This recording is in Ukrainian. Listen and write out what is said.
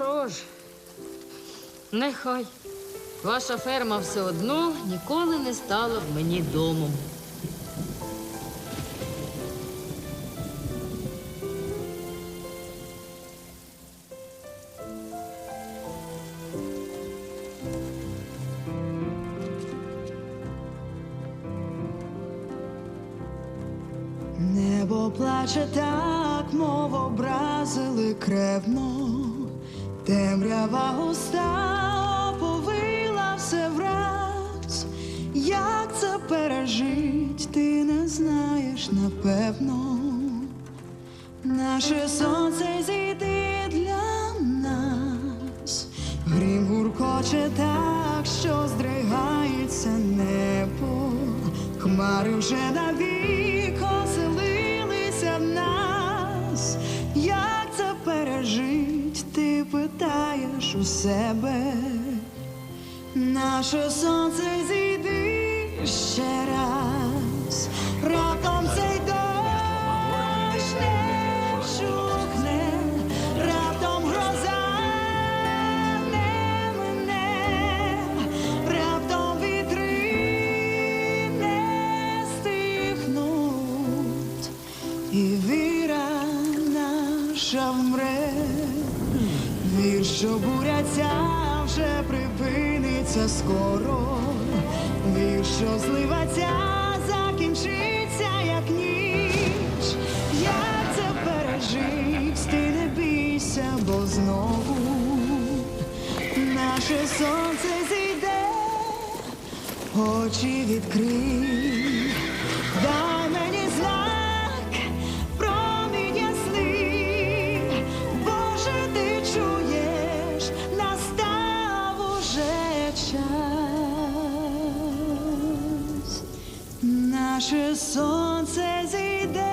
що ж, нехай. Ваша ферма все одно ніколи не стала б мені домом. Небо плаче так, мов образили кревно, темрява густа оповила все враз. Як це пережить, ти не знаєш напевно. Наше сонце зійде для нас, грім гуркоче так, що здригається небо, хмари вже навік оселилися в нас. Як це пережить, ти питаєш у себе. Наше сонце зійди ще раз, раптом цей дощ не вщухне, раптом гроза не мине, раптом вітри не стихнуть, і віра наша вмре. Вір, що буряця вже припиниться скоро. Вір, що злива закінчиться, як ніч. Як це пережить, ти не бійся, бо знову наше сонце зійде, очі відкрий, час, наше сонце зійде.